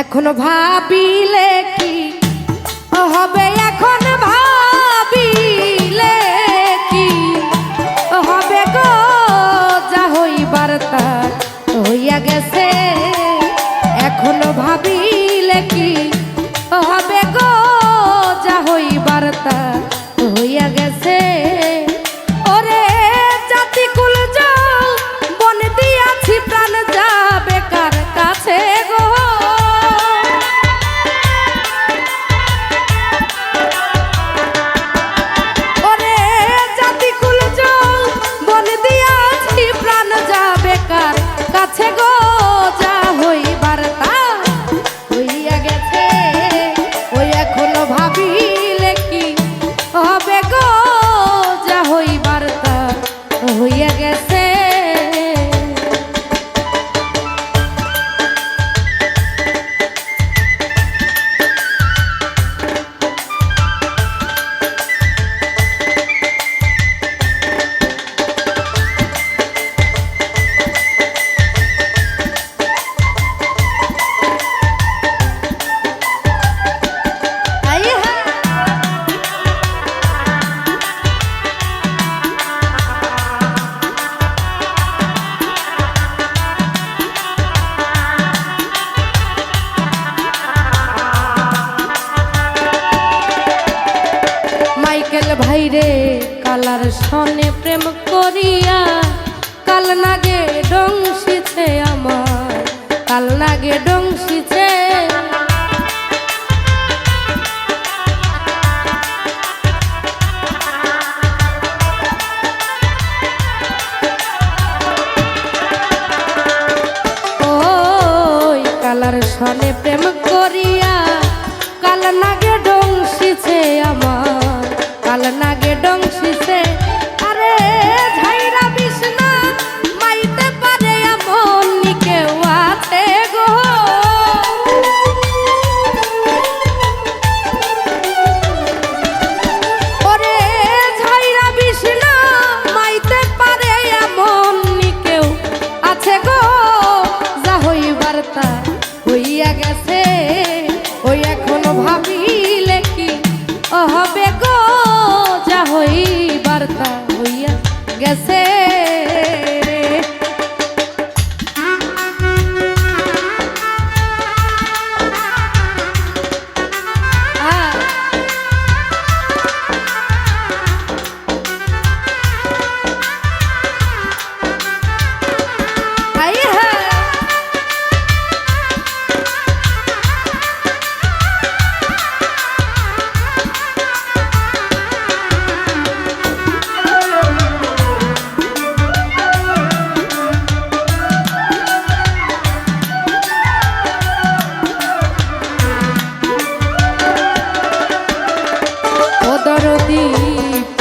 এখন ভাবিলে কি হবে কালার সনে প্রেম করিয়া কাল নাগে ডংসিছে আমার কাল নাগে ডংসিছে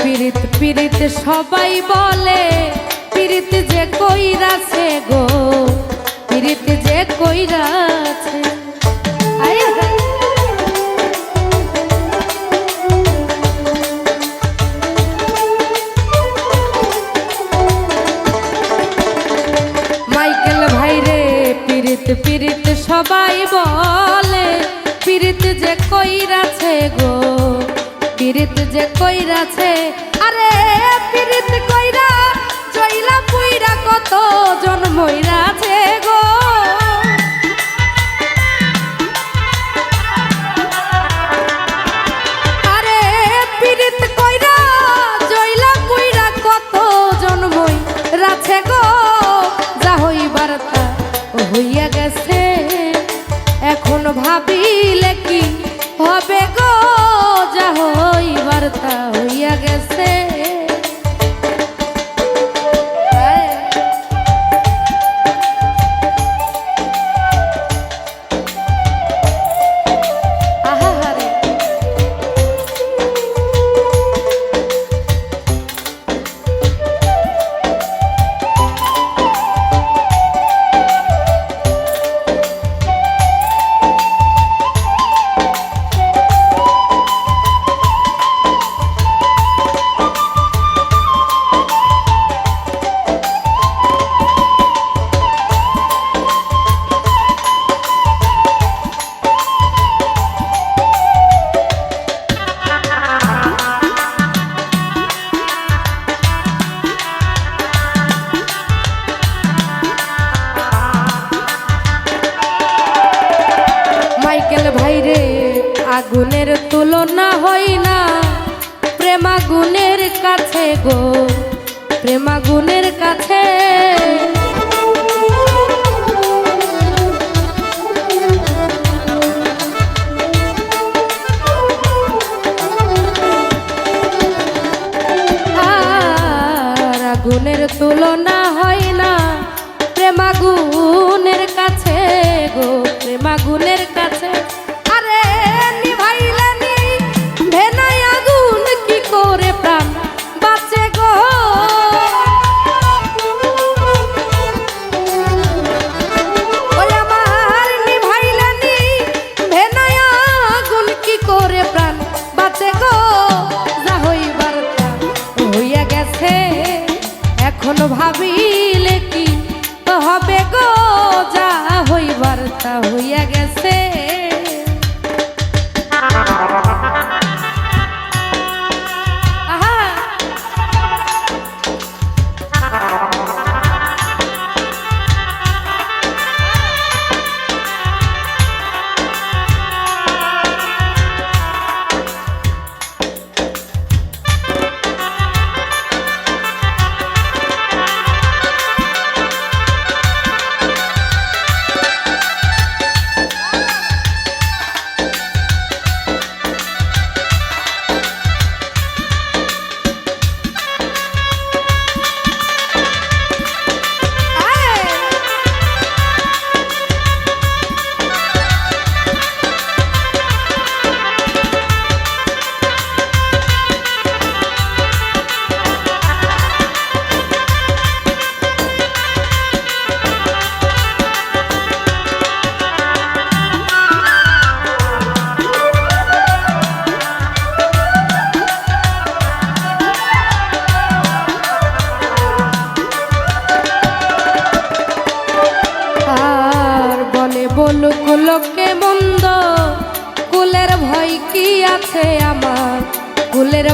পীড়িত পীড়িত সবাই বলে, পীড়িত যে কইরাছে গো, পীড়িত যে কইরাছে। মাইকেল ভাইরে পীড়িত পীড়িত সবাই বলে, পীড়িত যে কইরাছে গো পীড়িত যে কইরাছে, আরে পীড়িত কইরা জইলা পুইরা কত জন জন্মইরাছে গো। আরে পীড়িত কইরা জইলা পুইরা কত জন্মই রাছে গো। যা হইবার তা হইয়া গেছে, এখন ভাবিলে কি হবে গো? তা হইয়া গেছে। আগুনের তুলনা হই না। প্রেমাগুনের কাছে গো। প্রেমাগুনের কাছে ভাবিলে কি? হবে গো যা হইবার তা হইয়া গেল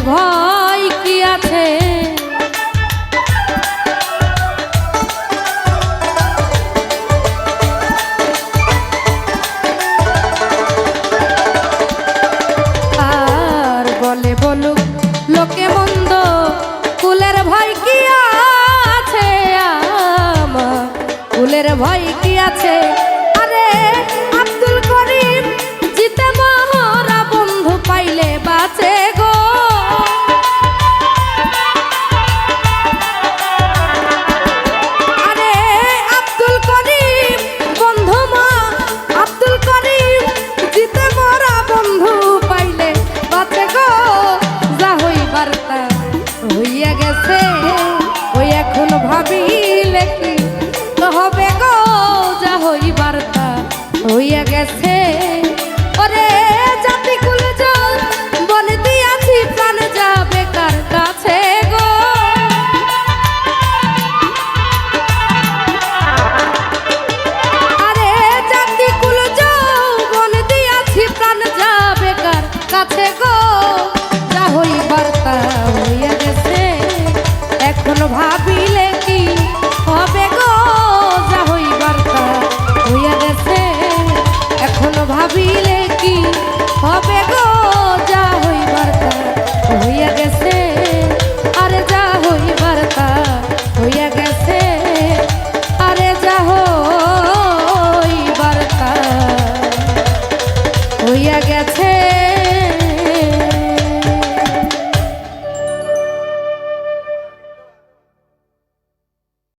ভয় কি আছে?